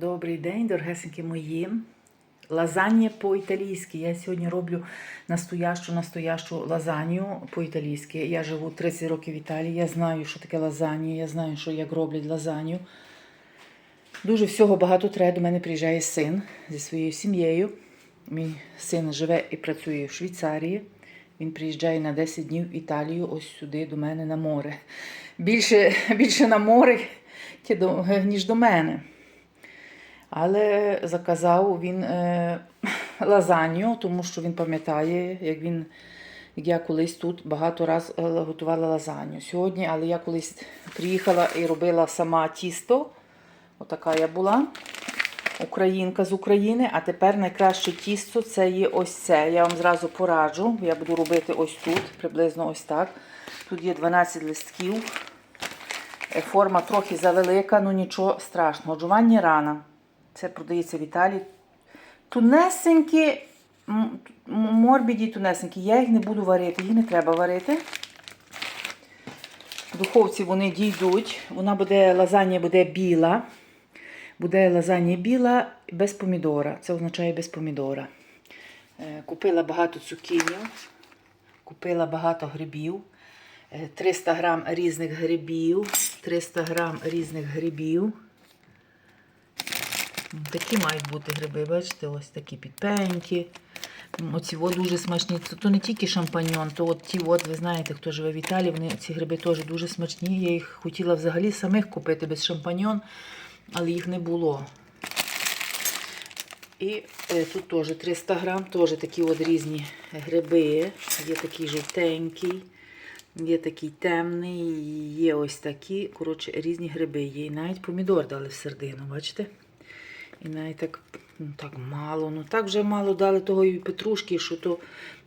Добрий день, дорогесенькі мої. Лазанья по-італійськи. Я сьогодні роблю настоящу настоящу лазанью по-італійськи. Я живу 30 років в Італії. Я знаю, що таке лазанья, я знаю, що як роблять лазанью. Дуже всього багато треба. До мене приїжджає син зі своєю сім'єю. Мій син живе і працює в Швейцарії. Він приїжджає на 10 днів в Італію, ось сюди до мене на море. Більше, більше на море, ніж до мене. Але заказав він е, лазанью, тому що він пам'ятає, як він, як я колись тут багато раз е, готувала лазанью. Сьогодні, але я колись приїхала і робила сама тісто. Отака я була. Українка з України, а тепер найкраще тісто це є ось це. Я вам зразу пораджу. Я буду робити ось тут, приблизно ось так. Тут є 12 листків. Е, Форма трохи завелика, ну нічого страшного. Джованні рана. Це продається в Італії. Тунесенькі, морбіді тунесенькі. Я їх не буду варити, їх не треба варити. Духовці вони дійдуть. Вона буде, лазанья буде біла. Буде лазанья біла без помідора. Це означає без помідора. Е, Купила багато цукінів, купила багато грибів. Е, 300 грам різних грибів, 300 грам різних грибів. Такі мають бути гриби, бачите, ось такі підпенькі. Оці от дуже смачні. Це то не тільки шампаньон, то от ті, от, ви знаєте, хто живе в Італії, вони ці гриби теж дуже смачні. Я їх хотіла взагалі самих купити без шампаньон, але їх не було. І е, тут теж 300 грам, теж такі от різні гриби. Є такий жовтенький, є такий темний, є ось такі. Коротше, різні гриби є. І навіть помідор дали в середину, бачите? І навіть так, ну, так мало. Ну так вже мало дали того і петрушки, що то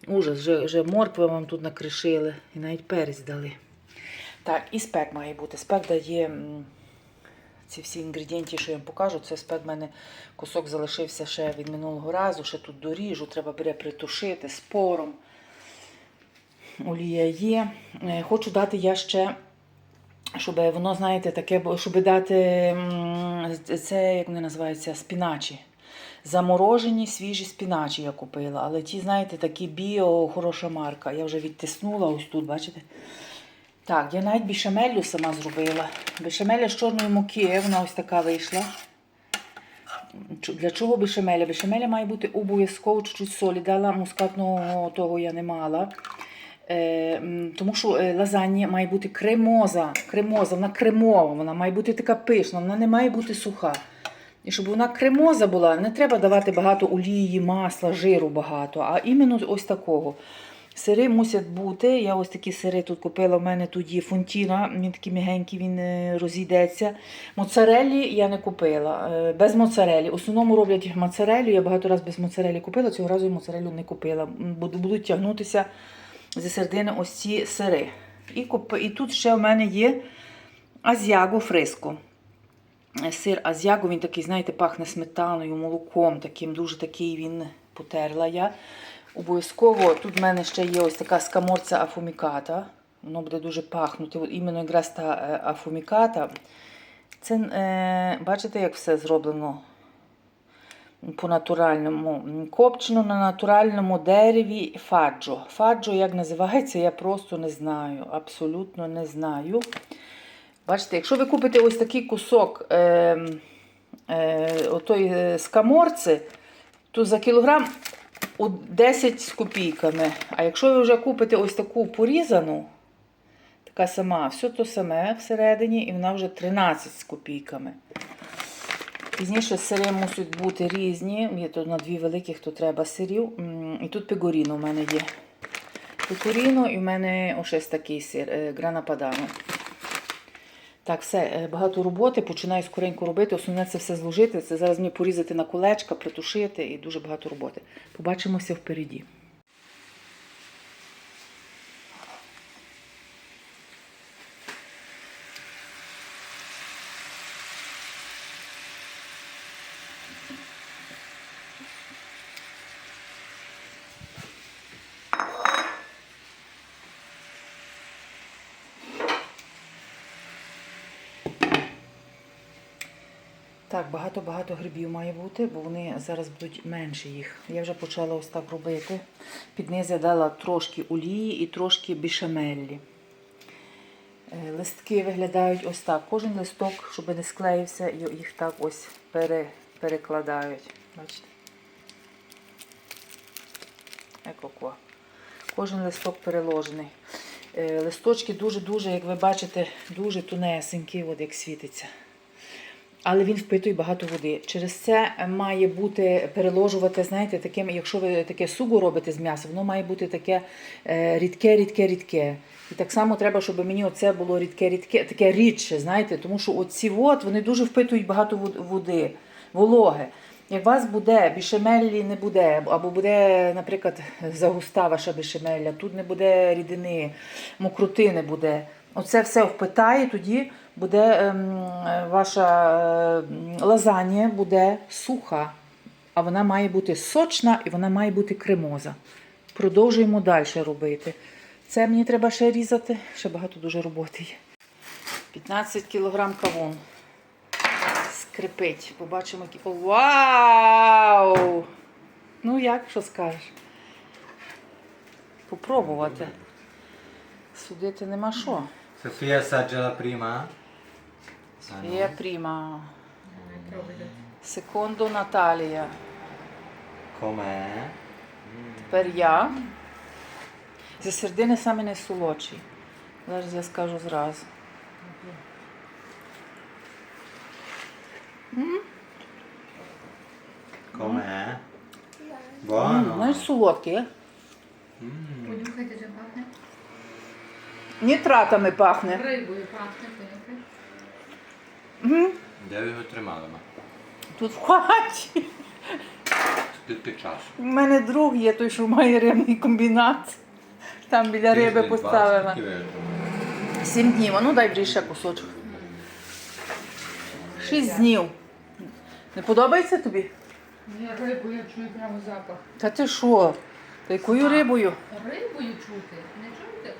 ужас, вже, вже моркви вам тут накришили. І навіть перець дали. Так, і спек має бути. Спек дає ці всі інгредієнти, що я вам покажу. Це спек в мене кусок залишився ще від минулого разу. Ще тут доріжу, треба буде притушити з пором. Олія є. Е, Хочу дати я ще щоб воно, знаєте, таке, щоб дати це, як вони називаються, спіначі. Заморожені свіжі спіначі я купила. Але ті, знаєте, такі біо, хороша марка. Я вже відтиснула ось тут, бачите? Так, я навіть бішамелю сама зробила. Бішамеля з чорної муки, вона ось така вийшла. Для чого бешамеля? Бешамеля має бути обов'язково чуть-чуть солі. Дала мускатного того я не мала. Е, тому що е, лазанья має бути кремоза, кремоза, вона кремова, вона має бути така пишна, вона не має бути суха. І щоб вона кремоза була, не треба давати багато олії, масла, жиру багато, а іменно ось такого. Сири мусять бути. Я ось такі сири тут купила. У мене тут є фунтіна, він такий мігенький, він е, розійдеться. Моцареллі я не купила. Без моцарелі. В основному роблять моцареллю. Я багато разів без моцарелі купила, цього разу я моцарелю не купила. Будуть тягнутися зі середини ось ці сири. І, і тут ще в мене є азіаго фриско. Сир азіаго, він такий, знаєте, пахне сметаною, молоком, таким, дуже такий він потерла я. Обов'язково тут в мене ще є ось така скаморця афуміката. Воно буде дуже пахнути. От іменно якраз та е, афуміката. Це, е, бачите, як все зроблено по-натуральному. Копчено на натуральному дереві фаджо. Фаджо, як називається, я просто не знаю. Абсолютно не знаю. Бачите, якщо ви купите ось такий кусок е, е, отої скаморці, то за кілограм у 10 з копійками. А якщо ви вже купите ось таку порізану, така сама, все то саме всередині, і вона вже 13 з копійками. Пізніше сири мусять бути різні. Є тут на дві великих, то треба сирів. І тут пегоріно в мене є. Пекоріно і в мене ось такий сир, е, грана падано. Так, все, е, багато роботи, починаю скоренько робити. Основне це все зложити. Це зараз мені порізати на колечка, притушити і дуже багато роботи. Побачимося впереді. Так, багато-багато грибів має бути, бо вони зараз будуть менше їх. Я вже почала ось так робити. Під низ я дала трошки олії і трошки бішамеллі. Е, Листки виглядають ось так. Кожен листок, щоб не склеївся, їх так ось пере, перекладають. Бачите? Еко-ко. Кожен листок переложений. Е, Листочки дуже-дуже, як ви бачите, дуже тонесенькі, от як світиться. Але він впитує багато води. Через це має бути переложувати, знаєте, таким, якщо ви таке сугу робите з м'яса, воно має бути таке е, рідке, рідке, рідке. І так само треба, щоб мені оце було рідке, рідке, таке рідше, знаєте, тому що оці от, вони дуже впитують багато води, вологи. Як вас буде бішемелі не буде, або буде, наприклад, загуста ваша бішемеля, тут не буде рідини, мокрути не буде. Оце все впитає, тоді буде ем, ваша ем, лазанія буде суха, а вона має бути сочна і вона має бути кремоза. Продовжуємо далі робити. Це мені треба ще різати, ще багато дуже роботи є. 15 кг кавун. Скрипить. Побачимо, які. О, вау! Ну як, що скажеш? Попробувати. Судити нема що. Sofia assaggia la prima? Ah, no? Є пріма. Секунду Наталія. Com'è? Тепер я. Зі середини саме найсолодший. Зараз я скажу зразу. Com'è? М, Buono. Понюхайте, вже пахне. Нітратами пахне. Рибою пахне, понюхай. Мгм. Де ви його тримали? ма? Тут в хаті. Скільки часу? У мене друг є той, що має рибний комбінат. Там біля риби Тиждень, два, поставила. скільки ви його тримали? Сім днів. А ну дай вже ще кусочок. Шість днів. Не подобається тобі? Я рибу, я чую прямо запах. Та ти що? Та якою рибою? Рибою чути. Не чуєте?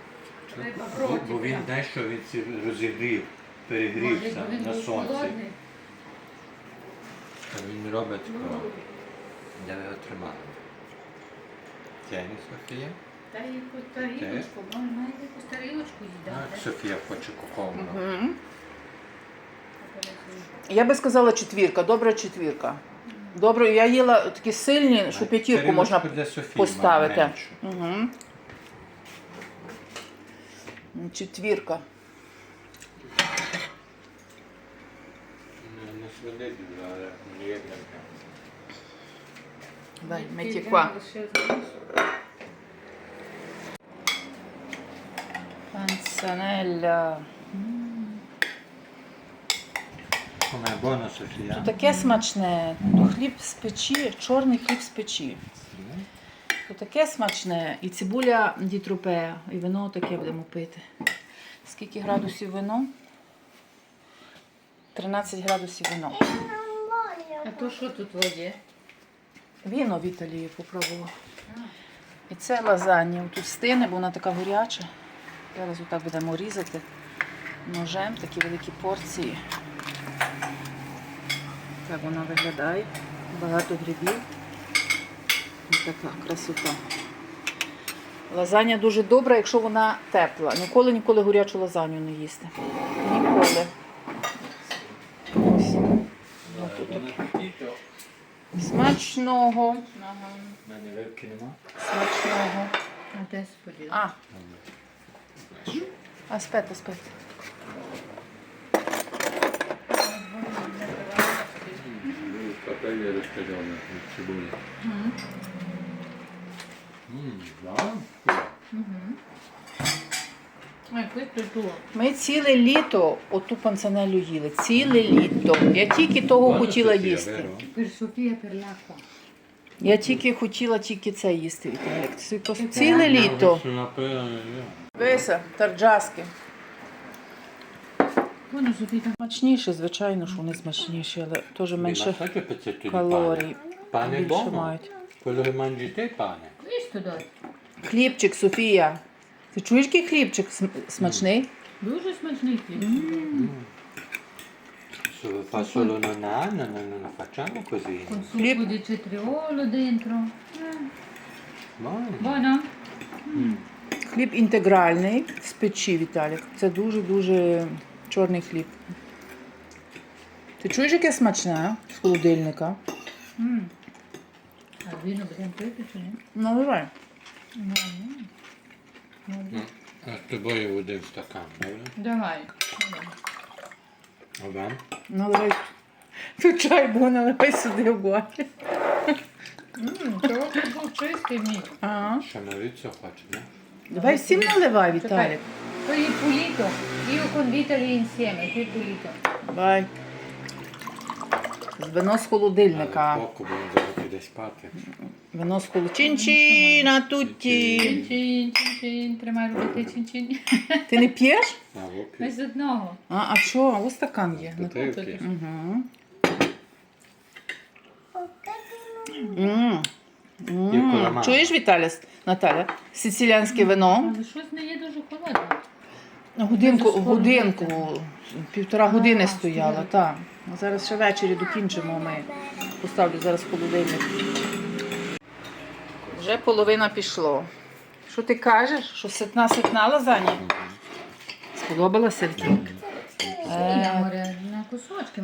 Риба Бо- проти. Бо він, прям. знаєш, що він ці розігрів, перегрівся Може, він на був сонці. холодний? Він робить такого. Де його тримали? Тяні, Софія? Та якусь тарілочку, може маєте якусь тарілочку Ну, їдати. як Софія хоче коковну. Мгм. Я би сказала четвірка, добра четвірка. Добре, я їла такі сильні, що п'ятірку можна Тарілочку для Софії поставити. меншу. Угу. Четвірка. Не- Не сводить, але є таке. Дай, Тільки меті там qua. знаєш, Панцанелля. Com'è buono, Софія? То таке смачне. То хліб з печі, чорний хліб з печі. То таке смачне. І цибуля дітропея, і вино таке будемо пити. Скільки градусів вино? 13 градусів вино. А то що тут воді? Віно в Італії попробувала. І це лазанья. Тут стине, бо вона така гаряча. Зараз отак будемо різати ножем, такі великі порції. Так вона виглядає. Багато грибів. Ось така красота. Лазанья дуже добра, якщо вона тепла. Ніколи ніколи гарячу лазанью не їсти. Ніколи. Ось. Ну, тут таке. Смачного. У мене вилки нема. Смачного. А де споділа? А, dello stagione, il cibulla. Mmm, buono. Ой, притуло. Ми ціле літо оту панцанелю їли. Ціле літо. Я тільки того хотіла їсти. Я тільки хотіла тільки це їсти. Віталік. Це просто Ціле літо. Вися, тарджаски. Смачніше, звичайно, що вони смачніші, але теж менше калорій. pane? Pane Більше мають. È pane. Видиш туди? Хлібчик, Софія. Ти чуєш, який хлібчик см- смачний? Дуже смачний хліб. Se fa solo nonno, non, non facciamo così. Con succo di cetriolo dentro. Buono. Buono? Хліб інтегральний з печі, Віталік. Це дуже-дуже чорний хліб. Ти чуєш, яке смачне з холодильника? М. А віно будемо пити чи ні? Наливай. Ну, ну. Ну, а з тобою один стакан, добре? Давай. А вам? Наливай. Тут чай був, наливай сюди в гуаті. М, Трохи був чистий мій. Ще Мавріцьо хоче, не? Давай всім наливай, Віталік. Il pulito, io con Vitali insieme, qui il pulito. Давай. З Вино з холодильника. Поки будемо піде спати. Вино з холодильника. Чин-чин, а туті. Чин-чин, чин-чин, тримай робити чин-чин. Ти не п'єш? А. Ми з одного. А, а що? Ось стакан є. П'єш. Угу. М. М. Чуєш, Віталя, Наталя? Сициліанське вино. Але щось не є дуже холодне. Годинку, Дуже скоро годинку, півтора години стояла. так. Зараз ще ввечері докінчимо ми. Поставлю зараз холодильник. Вже половина пішло. Що ти кажеш? Що ситна ситна лазанія? Сподобалася на кусочки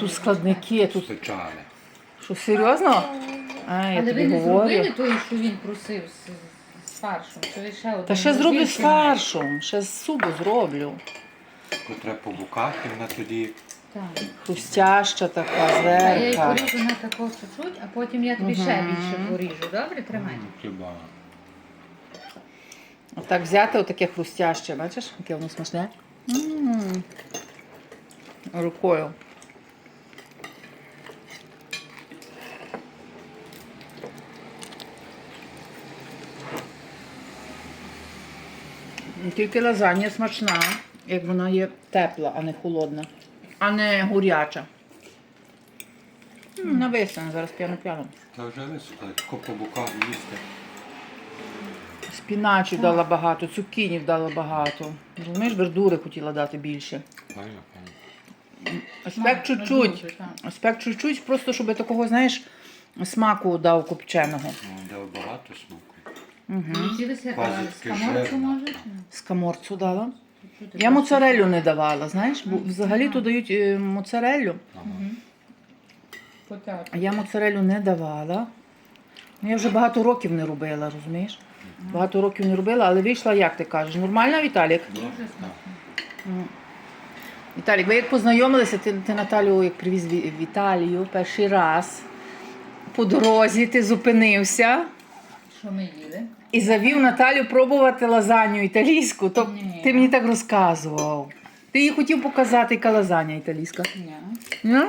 Тут складники, тут Печали. що серйозно? А, я Але ви тобі не говорю. зробили той, що він просив з, з фаршем? Чи ви ще Та один ще зроблю з роздільчик фаршем, ще з супу зроблю. Котре побукати, вона тоді Так. Хрустяща така, А я її поріжу на тако чуть-чуть, а потім я тобі ще більше поріжу. Добре, тримай. м, хіба. Отак взяти отаке хрустяще, бачиш, яке воно смачне? М. Рукою. Тільки лазанья смачна, як вона є тепла, а не холодна, а не гуряча. М, Нависне зараз п'яно-п'яно. Та вже висохло, тако побукав їсти. Спіначу дала багато, цукінів дала багато. Розумієш, вердури хотіла дати більше. Файно, файно. Спек чуть-чуть. Спек чуть-чуть, просто щоб такого, знаєш, смаку дав копченого. Ну, дав багато смаку. Угу. Чи ви з жирно. може? чи? З каморцу дала. Я моцареллю не давала, знаєш, бо взагалі то дають е, моцареллю. А я моцареллю не давала. Ну, я вже багато років не робила, розумієш? Багато років не робила, але вийшла, як ти кажеш, нормальна, Віталік? Дуже смачно. Віталік, ви як познайомилися, ти, ти Наталю як привіз в в Італію перший раз. По дорозі ти зупинився Що ми їли? і завів Наталю пробувати лазанью італійську. То Ні. ти мені так розказував. Ти їй хотів показати, яка лазанья італійська. Ні. Ні?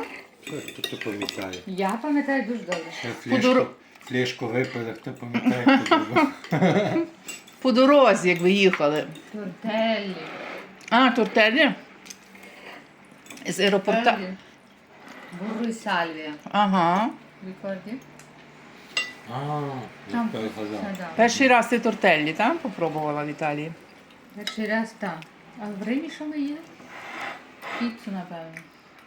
Що ж пам'ятає? Я пам'ятаю дуже добре. Ще флешку, випили, хто пам'ятає, хто. По дорозі, як ви їхали. Тортеллі. А, тортелі? З аеропорта. Бурро і сальвія. Ага. Рікорді? А, Там згадала. Перший раз ти тортеллі, так? Попробувала в Італії. Перший раз там. А в Римі що ми їли? Піцу, напевно.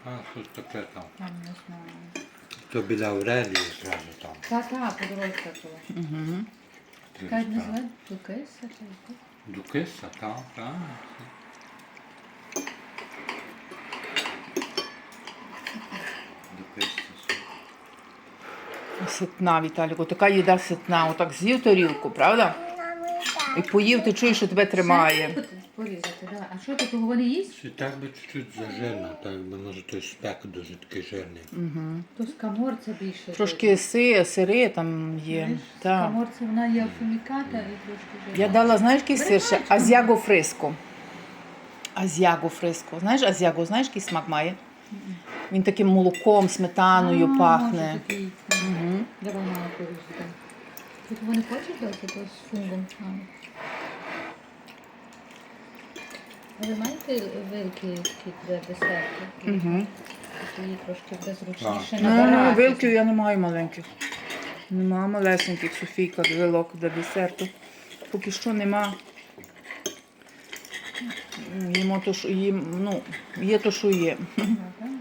А, щось таке там. Там не знаю. То біля Аврелії зразу там. Та-та, подорожка була. Угу. Як називають? Дукеса? чи як? Дукиса, так, так. Ситна, Віталіку, така їда ситна. Отак з'їв тарілку, правда? І поїв, ти чуєш, що тебе тримає. Порізати. А що ти того не їсть? Чи так би чуть-чуть зажирно, так би може той спек дуже такий жирний. Угу. То з каморця більше. Трошки си, сири там є. Знаєш, З Так. каморця вона є афуміката і трошки жирна. Я дала, знаєш, який сир ще? Азіаго фриско. Азіаго фриско. Знаєш, азіаго, знаєш, який смак має? Він таким молоком, сметаною А, пахне. може, такий. Угу. Давай мама порізати. Ти того не хочеш дати то з фунгом? А ви маєте вилки такі для десерту? Угу. Її трошки буде зручніше Ну, набирати. вилків я не маю маленьких. Нема малесеньких Софійка, вилок для десерту. Поки що нема. Їмо то, що їм, ну, є то, що є. Добре.